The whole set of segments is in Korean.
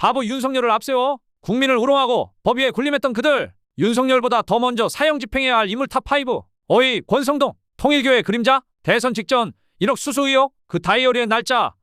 바보 윤석열을 앞세워 국민을 우롱하고 법 위에 군림했던 그들 윤석열보다 더 먼저 사형 집행해야 할 인물 탑5 어이 권성동 통일교회 그림자 대선 직전 1억 수수 의혹 그 다이어리의 날짜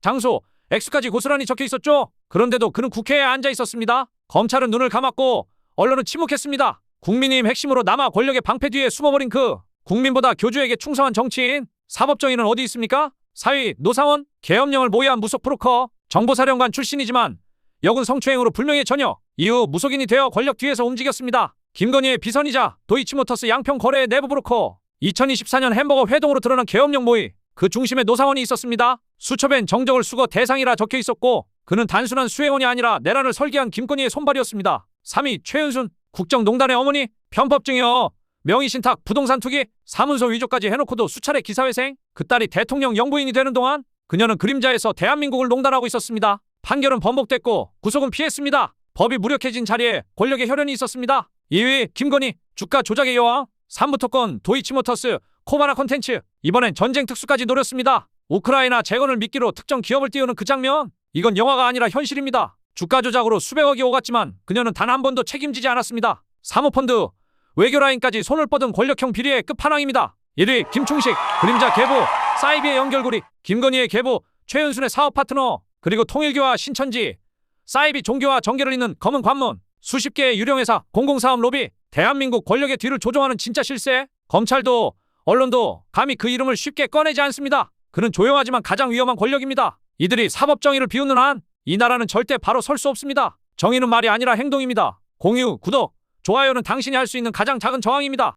장소 X까지 고스란히 적혀 있었죠? 그런데도 그는 국회에 앉아 있었습니다. 검찰은 눈을 감았고 언론은 침묵했습니다. 국민의힘 핵심으로 남아 권력의 방패 뒤에 숨어버린 그 국민보다 교주에게 충성한 정치인 사법정의는 어디 있습니까? 사위 노상원 계엄령을 모의한 무속 브로커 정보사령관 출신이지만 역은 성추행으로 불명예 전역 이후 무속인이 되어 권력 뒤에서 움직였습니다. 김건희의 비선이자 도이치모터스 양평 거래의 내부 브로커 2024년 햄버거 회동으로 드러난 계엄령 모의 그 중심에 노상원이 있었습니다. 수첩엔 정적을 수거 대상이라 적혀 있었고 그는 단순한 수행원이 아니라 내란을 설계한 김건희의 손발이었습니다. 3위 최은순 국정농단의 어머니 편법증이요 명의신탁 부동산 투기 사문서 위조까지 해놓고도 수차례 기사회생 그 딸이 대통령 영부인이 되는 동안 그녀는 그림자에서 대한민국을 농단하고 있었습니다. 판결은 번복됐고 구속은 피했습니다. 법이 무력해진 자리에 권력의 혈연이 있었습니다. 2위 김건희 주가 조작의 여왕 3부 건 도이치모터스 코바나 콘텐츠 이번엔 전쟁 특수까지 노렸습니다. 우크라이나 재건을 미끼로 특정 기업을 띄우는 그 장면 이건 영화가 아니라 현실입니다. 주가 조작으로 수백억이 오갔지만 그녀는 단 한 번도 책임지지 않았습니다. 사모펀드 외교 라인까지 손을 뻗은 권력형 비리의 끝판왕입니다. 1위 김충식 그림자 계부 사이비의 연결고리 김건희의 계부 최은순의 사업 파트너 그리고 통일교와 신천지 사이비 종교와 정계를 잇는 검은 관문 수십 개의 유령회사 공공사업 로비 대한민국 권력의 뒤를 조종하는 진짜 실세 검찰도 언론도 감히 그 이름을 쉽게 꺼내지 않습니다. 그는 조용하지만 가장 위험한 권력입니다. 이들이 사법 정의를 비웃는 한 이 나라는 절대 바로 설 수 없습니다. 정의는 말이 아니라 행동입니다. 공유, 구독, 좋아요는 당신이 할 수 있는 가장 작은 저항입니다.